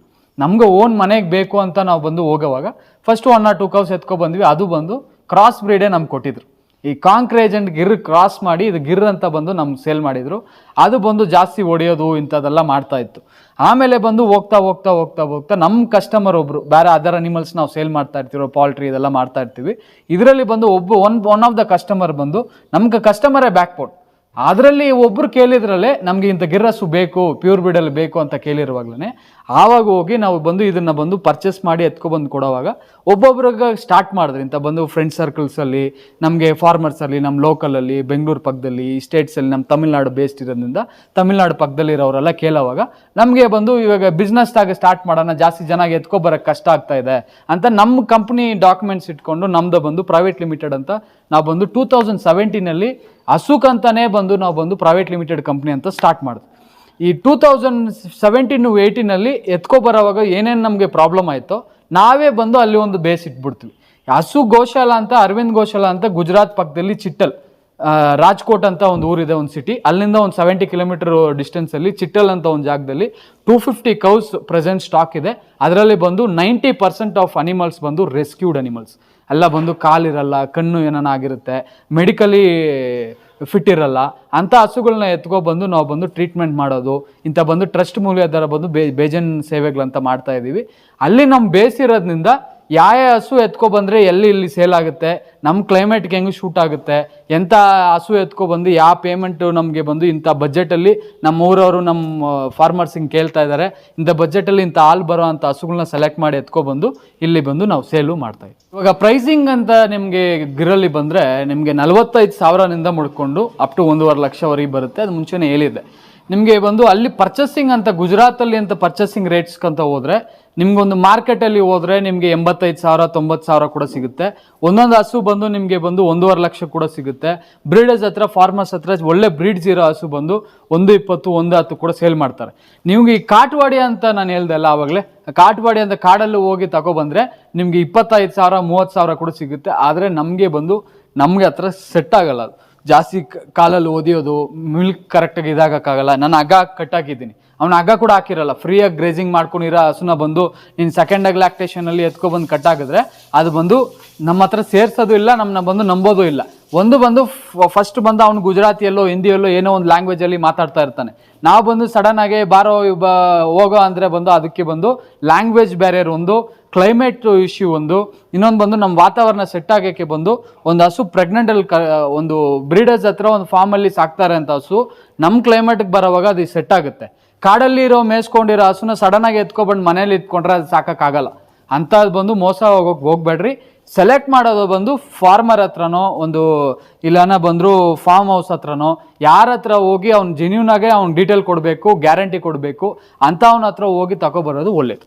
ನಮ್ಗೆ ಓನ್ ಮನೆಗೆ ಬೇಕು ಅಂತ ನಾವು ಬಂದು ಹೋಗೋವಾಗ first one or two cows ಎತ್ಕೊ ಬಂದ್ವಿ, ಅದು ಬಂದು ಕ್ರಾಸ್ ಬ್ರೀಡೇ ನಮ್ಗೆ ಕೊಟ್ಟಿದ್ರು. ಈ ಕಾಂಕ್ರೇಜೆಂಟ್ ಗಿರ್ ಕ್ರಾಸ್ ಮಾಡಿ ಇದು ಗಿರ್ ಅಂತ ಬಂದು ನಮ್ಗೆ ಸೇಲ್ ಮಾಡಿದ್ರು. ಅದು ಬಂದು ಜಾಸ್ತಿ ಹೊಡೆಯೋದು ಇಂಥದ್ದೆಲ್ಲ ಮಾಡ್ತಾ ಇತ್ತು. ಆಮೇಲೆ ಬಂದು ಹೋಗ್ತಾ ಹೋಗ್ತಾ ಹೋಗ್ತಾ ಹೋಗ್ತಾ ನಮ್ಮ ಕಸ್ಟಮರ್ ಒಬ್ರು, ಬೇರೆ ಅದರ್ ಅನಿಮಲ್ಸ್ ನಾವು ಸೇಲ್ ಮಾಡ್ತಾ ಇರ್ತೀರೋ ಪಾಲ್ಟ್ರಿ ಇದೆಲ್ಲ ಮಾಡ್ತಾ ಇರ್ತೀವಿ. ಇದರಲ್ಲಿ ಬಂದು ಒಬ್ಬ one one of the customer ಬಂದು ನಮ್ಗೆ ಕಸ್ಟಮರೇ ಬ್ಯಾಕ್ ಬೋನ್ ಅದರಲ್ಲಿ ಒಬ್ಬರು ಕೇಳಿದ್ರಲ್ಲೇ ನಮಗೆ ಇಂಥ ಗಿರಸು ಬೇಕು, ಪ್ಯೂರ್ ಬಿಡಲ್ ಬೇಕು ಅಂತ ಕೇಳಿರುವಾಗಲೇ ಆವಾಗ ಹೋಗಿ ನಾವು ಬಂದು ಇದನ್ನು ಬಂದು ಪರ್ಚೇಸ್ ಮಾಡಿ ಎತ್ಕೊಬಂದು ಕೊಡೋವಾಗ ಒಬ್ಬೊಬ್ರಿಗೆ ಸ್ಟಾರ್ಟ್ ಮಾಡಿದ್ರೆ. ಇಂಥ ಬಂದು ಫ್ರೆಂಡ್ ಸರ್ಕಲ್ಸಲ್ಲಿ ನಮಗೆ ಫಾರ್ಮರ್ಸಲ್ಲಿ ನಮ್ಮ ಲೋಕಲಲ್ಲಿ ಬೆಂಗಳೂರು ಪಕ್ಕದಲ್ಲಿ ಸ್ಟೇಟ್ಸಲ್ಲಿ ನಮ್ಮ ತಮಿಳ್ನಾಡು ಬೇಸ್ಡ್ ಇರೋದ್ರಿಂದ ತಮಿಳ್ನಾಡು ಪಕ್ಕದಲ್ಲಿರೋರೆಲ್ಲ ಕೇಳೋವಾಗ ನಮಗೆ ಬಂದು ಇವಾಗ ಬಿಸ್ನೆಸ್ದಾಗ ಸ್ಟಾರ್ಟ್ ಮಾಡೋಣ, ಜಾಸ್ತಿ ಜನ ಎತ್ಕೊಬರಕ್ಕೆ ಕಷ್ಟ ಆಗ್ತಾ ಇದೆ ಅಂತ ನಮ್ಮ ಕಂಪ್ನಿ ಡಾಕ್ಯುಮೆಂಟ್ಸ್ ಇಟ್ಕೊಂಡು ನಮ್ಮದು ಬಂದು ಪ್ರೈವೇಟ್ ಲಿಮಿಟೆಡ್ ಅಂತ ನಾವು ಬಂದು ಟೂ ತೌಸಂಡ್ ಸೆವೆಂಟೀನಲ್ಲಿ ಹಸುಕಂತಾನೆ ಬಂದು ನಾವು ಬಂದು ಪ್ರೈವೇಟ್ ಲಿಮಿಟೆಡ್ ಕಂಪ್ನಿ ಅಂತ ಸ್ಟಾರ್ಟ್ ಮಾಡಿದ್ವಿ. ಈ ಟೂ ತೌಸಂಡ್ ಸೆವೆಂಟೀನು ಏಯ್ಟೀನಲ್ಲಿ ಎತ್ಕೊಬರೋವಾಗ ಏನೇನು ನಮಗೆ ಪ್ರಾಬ್ಲಮ್ ಆಯಿತೋ ನಾವೇ ಬಂದು ಅಲ್ಲಿ ಒಂದು ಬೇಸ್ ಇಟ್ಬಿಡ್ತೀವಿ. ಹಸು ಗೋಶಾಲ ಅಂತ, ಅರವಿಂದ್ ಗೋಶಾಲ ಅಂತ ಗುಜರಾತ್ ಪಕ್ಕದಲ್ಲಿ ಚಿಟ್ಟಲ್ ರಾಜ್ಕೋಟ್ ಅಂತ ಒಂದು ಊರಿದೆ, ಒಂದು ಸಿಟಿ ಅಲ್ಲಿಂದ ಒಂದು ಸೆವೆಂಟಿ ಕಿಲೋಮೀಟರ್ ಡಿಸ್ಟೆನ್ಸಲ್ಲಿ ಚಿಟ್ಟಲ್ ಅಂತ ಒಂದು ಜಾಗದಲ್ಲಿ two fifty cows present stock ಇದೆ. ಅದರಲ್ಲಿ ಬಂದು ನೈಂಟಿ ಪರ್ಸೆಂಟ್ ಆಫ್ ಅನಿಮಲ್ಸ್ ಬಂದು ರೆಸ್ಕ್ಯೂಡ್ ಅನಿಮಲ್ಸ್ ಎಲ್ಲ ಬಂದು ಕಾಲಿರಲ್ಲ, ಕಣ್ಣು ಏನಾನ ಆಗಿರುತ್ತೆ ಮೆಡಿಕಲಿ ಫಿಟ್ ಇರಲ್ಲ, ಅಂಥ ಹಸುಗಳನ್ನ ಎತ್ಕೊಬಂದು ನಾವು ಬಂದು ಟ್ರೀಟ್ಮೆಂಟ್ ಮಾಡೋದು, ಇಂಥ ಬಂದು ಟ್ರಸ್ಟ್ ಮೂಲಕ ಬಂದು ಬೇ, ಬೇಜನ್ ಸೇವೆಗಳಂತ ಮಾಡ್ತಾ ಇದ್ದೀವಿ ಅಲ್ಲಿ ನಮ್ಮ ಬೇಸಿರೋದ್ರಿಂದ ಯಾವ ಹಸು ಎತ್ಕೊಬಂದ್ರೆ ಎಲ್ಲಿ ಇಲ್ಲಿ ಸೇಲ್ ಆಗುತ್ತೆ? ನಮ್ಮ ಕ್ಲೈಮೇಟ್ಗೆ ಹೆಂಗೆ ಶೂಟ್ ಆಗುತ್ತೆ? ಎಂಥ ಹಸು ಎತ್ಕೊಬಂದು ಯಾವ ಪೇಮೆಂಟು ನಮಗೆ ಬಂದು ಇಂಥ ಬಜೆಟಲ್ಲಿ ನಮ್ಮ ಊರವರು ನಮ್ಮ ಫಾರ್ಮರ್ಸ್ ಕೇಳ್ತಾ ಇದ್ದಾರೆ ಇಂಥ ಬಜೆಟಲ್ಲಿ ಇಂಥ ಹಾಲು ಬರೋ ಅಂಥ ಹಸುಗಳನ್ನ ಸೆಲೆಕ್ಟ್ ಮಾಡಿ ಎತ್ಕೊಬಂದು ಇಲ್ಲಿ ಬಂದು ನಾವು ಸೇಲು ಮಾಡ್ತಾ ಇದ್ದೀವಿ ಇವಾಗ ಪ್ರೈಸಿಂಗ್ ಅಂತ ನಿಮಗೆ ಗಿರಲ್ಲಿ ಬಂದರೆ ನಿಮಗೆ ನಲವತ್ತೈದು ಸಾವಿರನಿಂದ ಮುಡ್ಕೊಂಡು ಅಪ್ ಟು ಒಂದೂವರೆ ಲಕ್ಷವರೆಗೆ ಬರುತ್ತೆ. ಅದು ಮುಂಚೆನೇ ಹೇಳಿದ್ದೆ. ನಿಮಗೆ ಬಂದು ಅಲ್ಲಿ ಪರ್ಚೇಸಿಂಗ್ ಅಂತ ಗುಜರಾತಲ್ಲಿ ಅಂತ ಪರ್ಚೇಸಿಂಗ್ ರೇಟ್ಸ್ ಅಂತ ಹೋದರೆ, ನಿಮ್ಗೊಂದು ಮಾರ್ಕೆಟಲ್ಲಿ ಹೋದರೆ ನಿಮಗೆ ಎಂಬತ್ತೈದು ಸಾವಿರ, ತೊಂಬತ್ತು ಸಾವಿರ ಕೂಡ ಸಿಗುತ್ತೆ. ಒಂದೊಂದು ಹಸು ಬಂದು ನಿಮಗೆ ಬಂದು ಒಂದೂವರೆ ಲಕ್ಷ ಕೂಡ ಸಿಗುತ್ತೆ. ಬ್ರೀಡರ್ಸ್ ಹತ್ರ ಫಾರ್ಮರ್ಸ್ ಹತ್ರ ಒಳ್ಳೆ ಬ್ರೀಡ್ಸ್ ಇರೋ ಹಸು ಬಂದು ಒಂದು ಇಪ್ಪತ್ತು, ಒಂದು ಹತ್ತು ಕೂಡ ಸೇಲ್ ಮಾಡ್ತಾರೆ. ನಿಮ್ಗೆ ಈ ಕಾಟ್ವಾಡಿ ಅಂತ ನಾನು ಹೇಳ್ದೆ ಅಲ್ಲ ಆವಾಗಲೇ, ಕಾಟ್ವಾಡಿ ಅಂತ ಕಾಡಲ್ಲಿ ಹೋಗಿ ತಗೊಬಂದರೆ ನಿಮಗೆ ಇಪ್ಪತ್ತೈದು ಸಾವಿರ, ಮೂವತ್ತು ಸಾವಿರ ಕೂಡ ಸಿಗುತ್ತೆ. ಆದರೆ ನಮಗೆ ಬಂದು ನಮಗೆ ಹತ್ರ ಸೆಟ್ ಆಗಲ್ಲ ಅದು. ಜಾಸ್ತಿ ಕಾಲಲ್ಲಿ ಓದಿಯೋದು ಮಿಲ್ಕ್ ಕರೆಕ್ಟಾಗಿ ಇದಾಗೋಕ್ಕಾಗಲ್ಲ. ನಾನು ಹಗ್ಗ ಕಟ್ಟಾಕಿದ್ದೀನಿ ಅವ್ನ ಹಗ್ಗ ಕೂಡ ಹಾಕಿರಲ್ಲ. ಫ್ರೀಯಾಗಿ ಗ್ರೇಜಿಂಗ್ ಮಾಡ್ಕೊಂಡಿರೋ ಹಸುನ ಬಂದು ನೀನು ಸೆಕೆಂಡಾಗಿ ಲ್ಯಾಕ್ಟೇಷನಲ್ಲಿ ಎತ್ಕೊಬಂದು ಕಟ್ಟಾಕಿದ್ರೆ ಅದು ಬಂದು ನಮ್ಮ ಹತ್ರ ಸೇರ್ಸೋದು ಇಲ್ಲ ನಮ್ಮನ್ನ ಬಂದು ನಂಬೋದು ಇಲ್ಲ. ಒಂದು ಬಂದು ಫಸ್ಟ್ ಬಂದು ಅವ್ನು ಗುಜರಾತಿಯಲ್ಲೋ, ಹಿಂದಿಯಲ್ಲೋ ಏನೋ ಒಂದು ಲ್ಯಾಂಗ್ವೇಜಲ್ಲಿ ಮಾತಾಡ್ತಾ ಇರ್ತಾನೆ. ನಾವು ಬಂದು ಸಡನ್ ಆಗಿ ಬಾರೋ ಹೋಗೋ ಅಂದರೆ ಬಂದು ಅದಕ್ಕೆ ಬಂದು ಲ್ಯಾಂಗ್ವೇಜ್ ಬ್ಯಾರಿಯರ್ ಒಂದು ಕ್ಲೈಮೇಟ್ ಇಶ್ಯೂ ಒಂದು, ಇನ್ನೊಂದು ಬಂದು ನಮ್ಮ ವಾತಾವರಣ ಸೆಟ್ ಆಗೋಕ್ಕೆ ಬಂದು ಒಂದು ಹಸು ಪ್ರೆಗ್ನೆಂಟಲ್ಲಿ ಕ, ಒಂದು ಬ್ರೀಡರ್ಸ್ ಹತ್ರ ಒಂದು ಫಾರ್ಮಲ್ಲಿ ಸಾಕ್ತಾರೆ ಅಂತ ಹಸು ನಮ್ಮ ಕ್ಲೈಮೇಟಿಗೆ ಬರೋವಾಗ ಅದು ಸೆಟ್ ಆಗುತ್ತೆ. ಕಾಡಲ್ಲಿರೋ ಮೇಯ್ಸ್ಕೊಂಡಿರೋ ಹಸುನ ಸಡನ್ನಾಗಿ ಎತ್ಕೊಬಂದು ಮನೇಲಿ ಇಟ್ಕೊಂಡ್ರೆ ಅದು ಸಾಕೋಕ್ಕಾಗಲ್ಲ. ಅಂಥದ್ದು ಬಂದು ಮೋಸ ಹೋಗೋಕೆ ಹೋಗ್ಬೇಡ್ರಿ. ಸೆಲೆಕ್ಟ್ ಮಾಡೋದು ಬಂದು ಫಾರ್ಮರ್ ಹತ್ರನೋ ಒಂದು ಇಲ್ಲನ ಬಂದರೂ ಫಾರ್ಮ್ ಹೌಸ್ ಹತ್ರನೋ ಯಾರ ಹತ್ರ ಹೋಗಿ ಅವ್ನು ಜೆನ್ಯೂನಾಗೆ ಅವ್ನು ಡೀಟೇಲ್ ಕೊಡಬೇಕು ಗ್ಯಾರಂಟಿ ಕೊಡಬೇಕು, ಅಂಥವ್ನ ಹತ್ರ ಹೋಗಿ ತಗೊಬರೋದು ಒಳ್ಳೇದು.